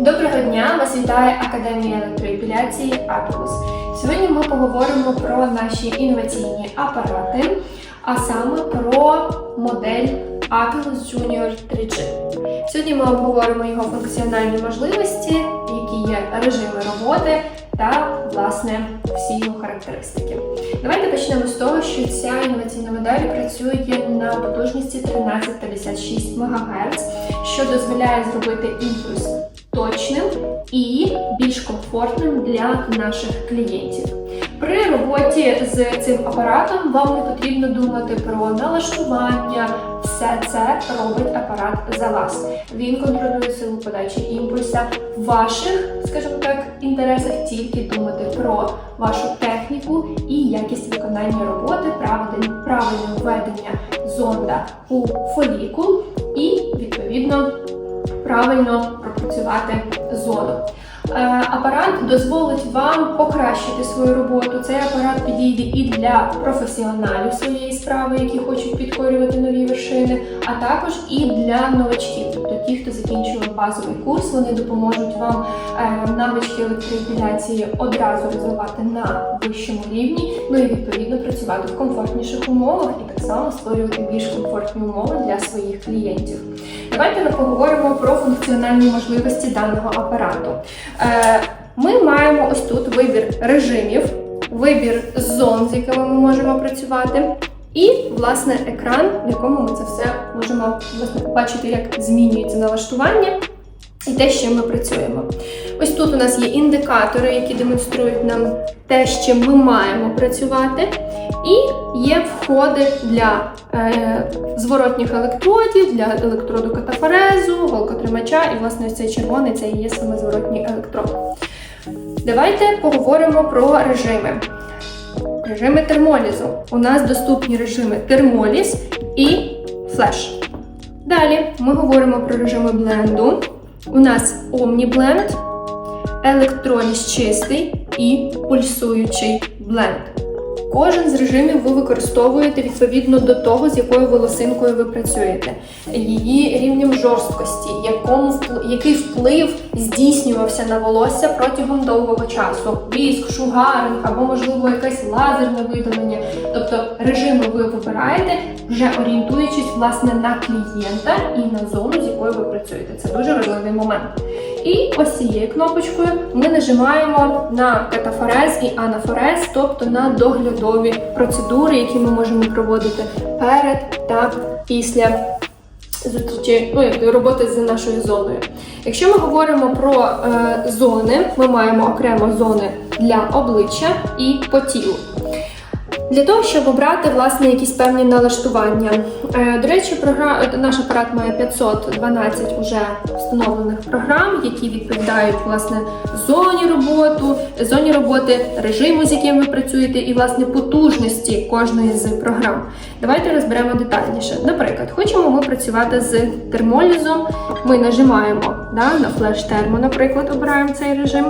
Доброго дня! Вас вітає Академія електроепіляції Апелус. Сьогодні ми поговоримо про наші інноваційні апарати, а саме про модель Apelus Junior 3G. Сьогодні ми обговоримо його функціональні можливості, які є режими роботи та, власне, всі його характеристики. Давайте почнемо з того, що ця інноваційна модель працює на потужності 1356 МГц, що дозволяє зробити імпульс точним і більш комфортним для наших клієнтів. При роботі з цим апаратом вам не потрібно думати про налаштування. Все це робить апарат за вас. Він контролює силу подачі імпульса. В ваших, скажімо так, інтересах тільки думати про вашу техніку і якість виконання роботи, правильне, введення зонда у фолікул і відповідно правильно пропрацювати зону. Е, Апарат дозволить вам покращити свою роботу. Цей апарат підійде і для професіоналів своєї справи, які хочуть підкорювати нові вершини, а також і для новачків, тобто ті, хто закінчував базовий курс, вони допоможуть вам е, навички електроепіляції одразу розвивати на вищому рівні, ну і відповідно працювати в комфортніших умовах і так само створювати більш комфортні умови для своїх клієнтів. Давайте ми поговоримо про функціональні можливості даного апарату. Е, Ми маємо ось тут вибір режимів, вибір зон, з якими ми можемо працювати, і власне екран, в якому ми це все можемо побачити, як змінюється налаштування. І те, з чим ми працюємо. Ось тут у нас є індикатори, які демонструють нам те, з чим ми маємо працювати. І є входи для е, зворотніх електродів, для електроду катафорезу, голкотримача, і власне ось цей червоний це і є саме зворотній електрод. Давайте поговоримо про режими. Режими термолізу. У нас доступні режими термоліз і флеш. Далі ми говоримо про режими бленду. У нас Omni-Blend, електроліз чистий і пульсуючий бленд. Кожен з режимів ви використовуєте відповідно до того, з якою волосинкою ви працюєте, її рівнем жорсткості, якому який вплив здійснювався на волосся протягом довгого часу. Віск, шугаринг або, можливо, якесь лазерне видалення. Тобто режими ви вибираєте, вже орієнтуючись власне на клієнта і на зону, з якою ви працюєте. Це дуже важливий момент. І ось цією кнопочкою ми нажимаємо на катафорез і анафорез, тобто на доглядові процедури, які ми можемо проводити перед та після зустрічі ну, роботи з нашою зоною. Якщо ми говоримо про е, зони, ми маємо окремо зони для обличчя і по тілу. Для того, щоб обрати власне якісь певні налаштування. Е, До речі, програ... наш апарат має 512 уже встановлених програм, які відповідають власне зоні роботу, зоні роботи, режиму, з яким ви працюєте, і власне потужності кожної з програм. Давайте розберемо детальніше. Наприклад, хочемо ми працювати з термолізом. Ми нажимаємо да, на флеш термо, наприклад, обираємо цей режим.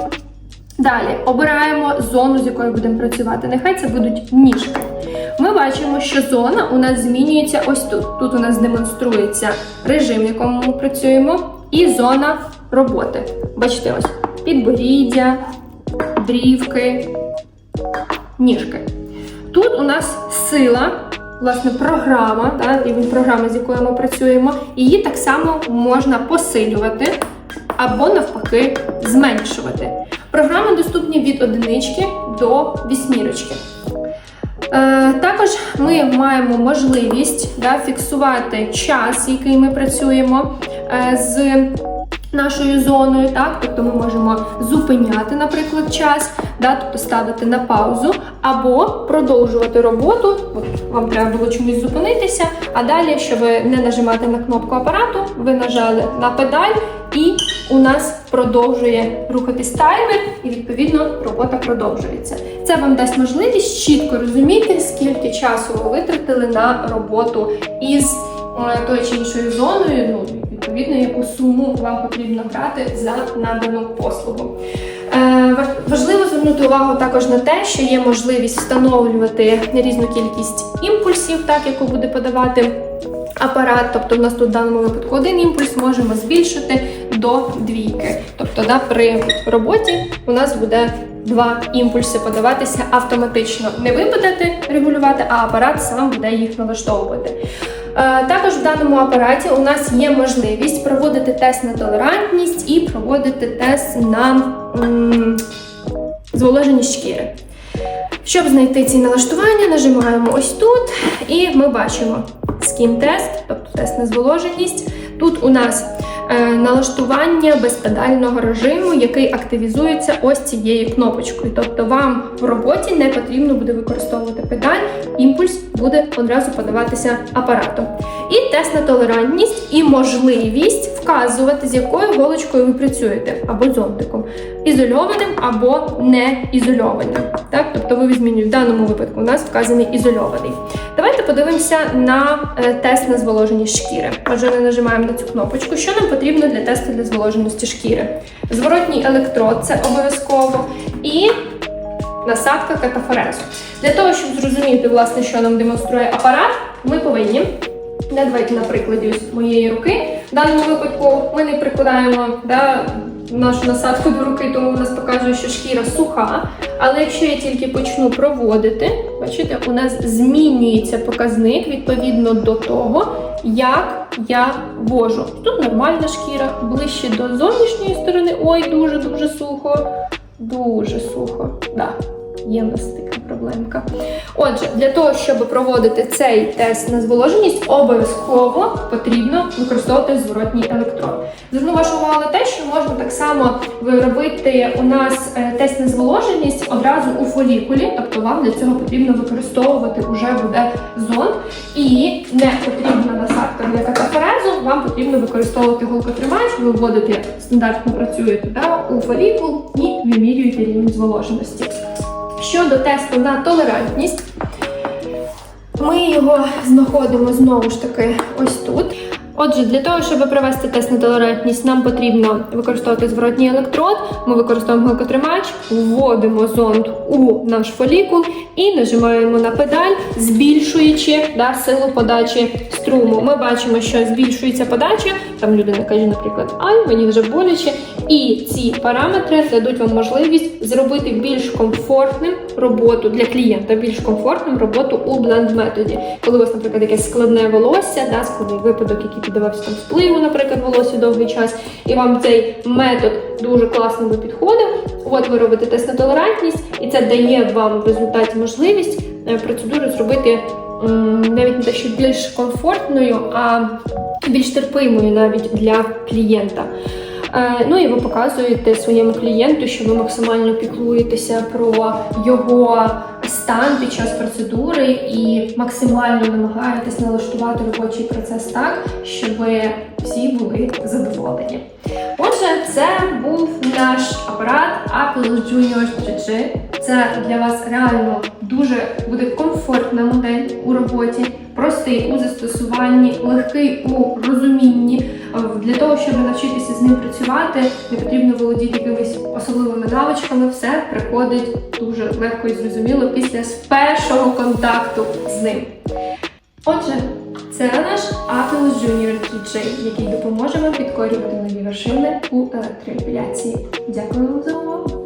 Далі обираємо зону, з якою будемо працювати. Нехай це будуть ніжки. Ми бачимо, що зона у нас змінюється ось тут. Тут у нас демонструється режим, в якому ми працюємо, і зона роботи. Бачите, ось підборіддя, брівки, ніжки. Тут у нас сила, власне, програма, да, рівень програми, з якою ми працюємо. Її так само можна посилювати або навпаки зменшувати. Програми доступні від одинички до вісьмірочки. Е, також ми маємо можливість да, фіксувати час, який ми працюємо е, з нашою зоною. Так? Тобто ми можемо зупиняти, наприклад, час, да, тобто ставити на паузу, або продовжувати роботу. От вам треба було чомусь зупинитися, а далі, щоб не нажимати на кнопку апарату, ви нажали на педаль, і у нас продовжує рухатись таймер, і відповідно робота продовжується. Це вам дасть можливість чітко розуміти, скільки часу ви витратили на роботу із е, тою чи іншою зоною. Ну, відповідно, яку суму вам потрібно брати за надану послугу. Е, Важливо звернути увагу також на те, що є можливість встановлювати різну кількість імпульсів, так яку буде подавати апарат. Тобто, в нас тут в даному випадку один імпульс можемо збільшити до двійки. Тобто да, при роботі у нас буде два імпульси подаватися автоматично. Не ви будете регулювати, а апарат сам буде їх налаштовувати. Е, Також в даному апараті у нас є можливість проводити тест на толерантність і проводити тест на м, зволоженість шкіри. Щоб знайти ці налаштування, нажимаємо ось тут, і ми бачимо Skin тест, тобто тест на зволоженість. Тут у нас налаштування безпедального режиму, який активізується ось цією кнопочкою. Тобто вам в роботі не потрібно буде використовувати педаль, імпульс буде одразу подаватися апаратом. І тест на толерантність і можливість вказувати, з якою голочкою ви працюєте, або зонтиком, ізольованим або не ізольованим. Так, тобто ви змінюєте в даному випадку. У нас вказаний ізольований. Давайте подивимося на е, тест на зволоженість шкіри. Отже, ми нажимаємо на цю кнопочку. Що нам потрібно для тесту для зволоженості шкіри? Зворотній електрод це обов'язково. І насадка катафорезу. Для того, щоб зрозуміти, власне, що нам демонструє апарат, ми повинні. Не давайте на прикладі моєї руки. В даному випадку ми не прикладаємо да, нашу насадку до руки, тому в нас показує, що шкіра суха. Але якщо я тільки почну проводити, бачите, у нас змінюється показник відповідно до того, як я вожу. Тут нормальна шкіра, ближче до зовнішньої сторони. Ой, дуже-дуже сухо. Дуже сухо. Да, є в нас така проблемка. Отже, для того, щоб проводити цей тест на зволоженість, обов'язково потрібно використовувати зворотній електрод. Зверну вашу увагу на те, що можна так само робити у нас е, тест на зволоженість одразу у фолікулі, тобто вам для цього потрібно використовувати вже буде зонд, і не потрібна насадка для катафорезу, вам потрібно використовувати голкотримач, ви вводите стандартно працюєте да, у фолікул і вимірюєте рівень зволоженості. Щодо тесту на толерантність, ми його знаходимо знову ж таки ось тут. Отже, для того, щоб провести тест на толерантність, нам потрібно використовувати зворотній електрод. Ми використовуємо гликотримач, вводимо зонд у наш фолікул і нажимаємо на педаль, збільшуючи да, силу подачі струму. Ми бачимо, що збільшується подача. Там людина каже, наприклад, ай, мені вже боляче. І ці параметри дадуть вам можливість зробити більш комфортним роботу для клієнта, більш комфортним роботу у бленд методі. Коли у вас, наприклад, якесь складне волосся, да, складний випадок, який піддавався там впливу, наприклад, волосся довгий час, і вам цей метод дуже класно би підходив. От ви робите тест на толерантність, і це дає вам в результаті можливість е, процедуру зробити навіть не те, що більш комфортною, а більш терпимою навіть для клієнта. Е, Ну і ви показуєте своєму клієнту, що ви максимально піклуєтеся про його стан під час процедури і максимально намагаєтесь налаштувати робочий процес так, щоб всі були задоволені. Отже, це Apple Junior 3G. Це для вас реально дуже буде комфортна модель у роботі, простий у застосуванні, легкий у розумінні. Для того, щоб навчитися з ним працювати, не потрібно володіти якимись особливими навичками. Все приходить дуже легко і зрозуміло після першого контакту з ним. Отже, це наш Apple Junior 3J, який допоможе вам підкорювати нові вершини у електроепіляції. Дякую вам за увагу!